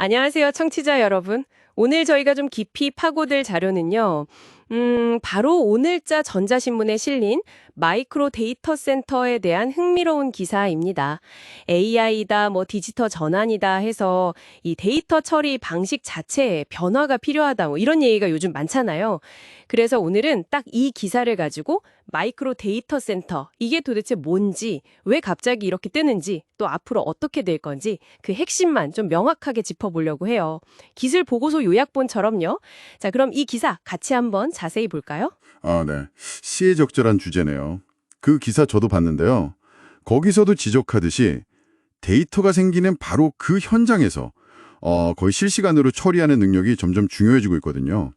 안녕하세요, 청취자 여러분. 오늘 저희가 좀 깊이 파고들 자료는요. 음, 바로 오늘자 전자신문에 실린 마이크로 데이터 센터에 대한 흥미로운 기사입니다. AI다, 뭐 디지털 전환이다 해서 이 데이터 처리 방식 자체에 변화가 필요하다, 뭐 이런 얘기가 요즘 많잖아요. 그래서 오늘은 딱 이 기사를 가지고 마이크로 데이터 센터, 이게 도대체 뭔지, 왜 갑자기 이렇게 뜨는지, 또 앞으로 어떻게 될 건지 그 핵심만 좀 명확하게 짚어보려고 해요. 기술 보고서 요약본처럼요. 자, 그럼 이 기사 같이 한번 자세히 볼까요? 아, 네. 시에 적절한 주제네요. 그 기사 저도 봤는데요. 거기서도 지적하듯이 데이터가 생기는 바로 그 현장에서 어, 거의 실시간으로 처리하는 능력이 점점 중요해지고 있거든요.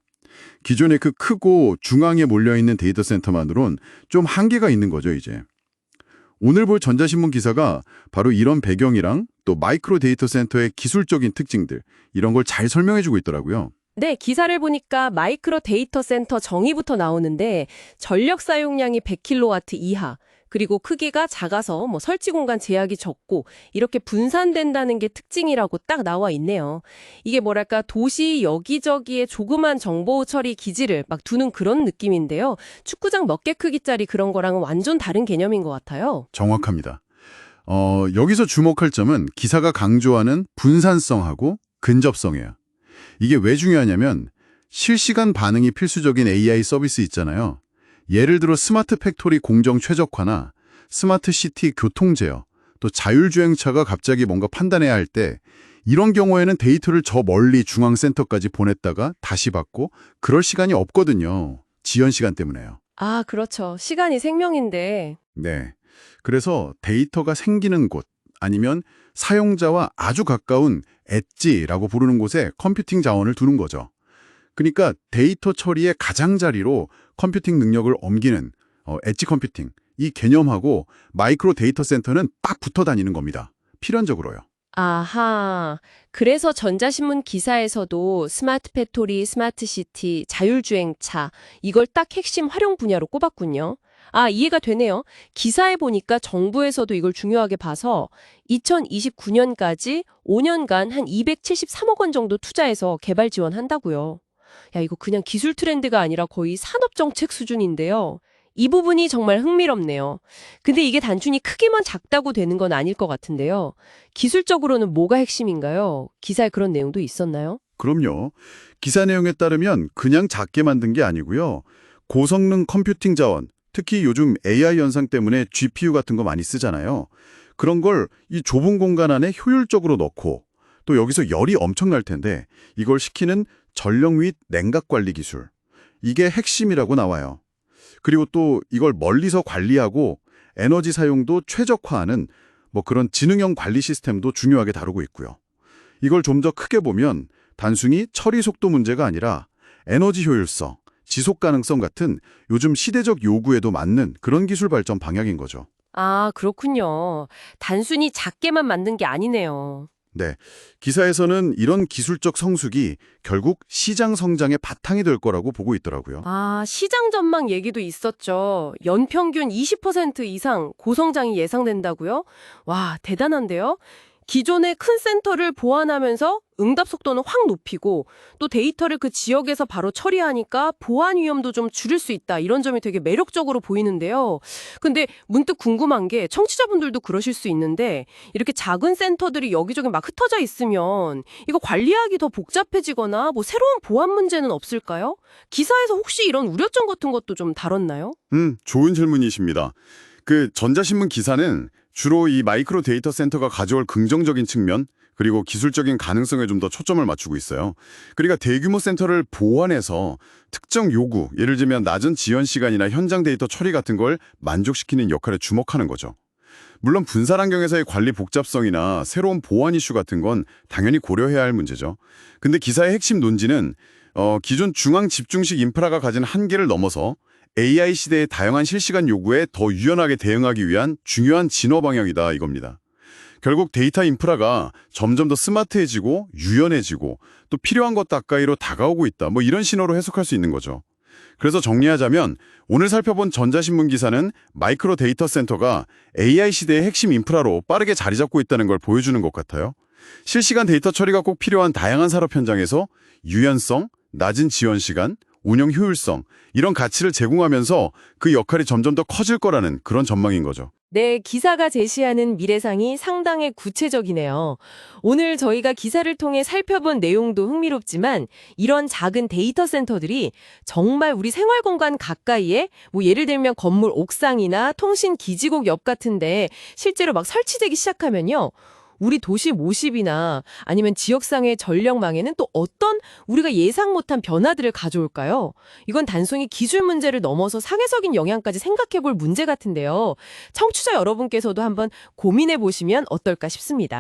기존의 그 크고 중앙에 몰려있는 데이터 센터만으론 좀 한계가 있는 거죠, 이제. 오늘 볼 전자신문 기사가 바로 이런 배경이랑 또 마이크로 데이터 센터의 기술적인 특징들, 이런 걸 잘 설명해주고 있더라고요. 네, 기사를 보니까 마이크로 데이터 센터 정의부터 나오는데 전력 사용량이 100kW 이하, 그리고 크기가 작아서 뭐 설치 공간 제약이 적고 이렇게 분산된다는 게 특징이라고 딱 나와 있네요. 이게 뭐랄까 도시 여기저기에 조그만 정보 처리 기지를 막 두는 그런 느낌인데요. 축구장 몇 개 크기짜리 그런 거랑은 완전 다른 개념인 것 같아요. 정확합니다. 어, 여기서 주목할 점은 기사가 강조하는 분산성하고 근접성이에요. 이게 왜 중요하냐면 실시간 반응이 필수적인 AI 서비스 있잖아요. 예를 들어 스마트 팩토리 공정 최적화나 스마트 시티 교통 제어, 또 자율주행차가 갑자기 뭔가 판단해야 할 때 이런 경우에는 데이터를 저 멀리 중앙센터까지 보냈다가 다시 받고 그럴 시간이 없거든요. 지연 시간 때문에요. 아, 그렇죠. 시간이 생명인데. 네. 그래서 데이터가 생기는 곳 아니면 사용자와 아주 가까운 엣지라고 부르는 곳에 컴퓨팅 자원을 두는 거죠. 그러니까 데이터 처리의 가장자리로 컴퓨팅 능력을 옮기는 어, 엣지 컴퓨팅 이 개념하고 마이크로 데이터 센터는 딱 붙어 다니는 겁니다. 필연적으로요. 아하. 그래서 전자신문 기사에서도 스마트 팩토리, 스마트 시티, 자율주행차 이걸 딱 핵심 활용 분야로 꼽았군요. 아, 이해가 되네요. 기사에 보니까 정부에서도 이걸 중요하게 봐서 2029년까지 5년간 한 273억 원 정도 투자해서 개발 지원한다고요. 야, 이거 그냥 기술 트렌드가 아니라 거의 산업 정책 수준인데요. 이 부분이 정말 흥미롭네요. 근데 이게 단순히 크기만 작다고 되는 건 아닐 것 같은데요. 기술적으로는 뭐가 핵심인가요? 기사에 그런 내용도 있었나요? 그럼요. 기사 내용에 따르면 그냥 작게 만든 게 아니고요. 고성능 컴퓨팅 자원, 특히 요즘 AI 현상 때문에 GPU 같은 거 많이 쓰잖아요. 그런 걸 이 좁은 공간 안에 효율적으로 넣고 또 여기서 열이 엄청날 텐데 이걸 시키는 전력 및 냉각 관리 기술. 이게 핵심이라고 나와요. 그리고 또 이걸 멀리서 관리하고 에너지 사용도 최적화하는 뭐 그런 지능형 관리 시스템도 중요하게 다루고 있고요. 이걸 좀 더 크게 보면 단순히 처리 속도 문제가 아니라 에너지 효율성, 지속 가능성 같은 요즘 시대적 요구에도 맞는 그런 기술 발전 방향인 거죠. 아, 그렇군요. 단순히 작게만 만든 게 아니네요. 네. 기사에서는 이런 기술적 성숙이 결국 시장 성장의 바탕이 될 거라고 보고 있더라고요. 아, 시장 전망 얘기도 있었죠. 연평균 20% 이상 고성장이 예상된다고요? 와, 대단한데요? 기존의 큰 센터를 보완하면서 응답 속도는 확 높이고 또 데이터를 그 지역에서 바로 처리하니까 보안 위험도 좀 줄일 수 있다. 이런 점이 되게 매력적으로 보이는데요. 근데 문득 궁금한 게 청취자분들도 그러실 수 있는데 이렇게 작은 센터들이 여기저기 막 흩어져 있으면 이거 관리하기 더 복잡해지거나 뭐 새로운 보안 문제는 없을까요? 기사에서 혹시 이런 우려점 같은 것도 좀 다뤘나요? 음, 좋은 질문이십니다. 그 전자신문 기사는 주로 이 마이크로 데이터 센터가 가져올 긍정적인 측면 그리고 기술적인 가능성에 좀 더 초점을 맞추고 있어요. 그러니까 대규모 센터를 보완해서 특정 요구, 예를 들면 낮은 지연 시간이나 현장 데이터 처리 같은 걸 만족시키는 역할에 주목하는 거죠. 물론 분산 환경에서의 관리 복잡성이나 새로운 보안 이슈 같은 건 당연히 고려해야 할 문제죠. 근데 기사의 핵심 논지는 어, 기존 중앙 집중식 인프라가 가진 한계를 넘어서 AI 시대의 다양한 실시간 요구에 더 유연하게 대응하기 위한 중요한 진화 방향이다 이겁니다. 결국 데이터 인프라가 점점 더 스마트해지고 유연해지고 또 필요한 것 가까이로 다가오고 있다. 뭐 이런 신호로 해석할 수 있는 거죠. 그래서 정리하자면 오늘 살펴본 전자신문 기사는 마이크로 데이터 센터가 AI 시대의 핵심 인프라로 빠르게 자리 잡고 있다는 걸 보여주는 것 같아요. 실시간 데이터 처리가 꼭 필요한 다양한 산업 현장에서 유연성, 낮은 지원 시간, 운영 효율성 이런 가치를 제공하면서 그 역할이 점점 더 커질 거라는 그런 전망인 거죠. 네, 기사가 제시하는 미래상이 상당히 구체적이네요. 오늘 저희가 기사를 통해 살펴본 내용도 흥미롭지만 이런 작은 데이터 센터들이 정말 우리 생활 공간 가까이에 뭐 예를 들면 건물 옥상이나 통신 기지국 옆 같은데 실제로 막 설치되기 시작하면요. 우리 도시 모습이나 아니면 지역상의 전력망에는 또 어떤 우리가 예상 못한 변화들을 가져올까요? 이건 단순히 기술 문제를 넘어서 사회적인 영향까지 생각해 볼 문제 같은데요. 청취자 여러분께서도 한번 고민해 보시면 어떨까 싶습니다.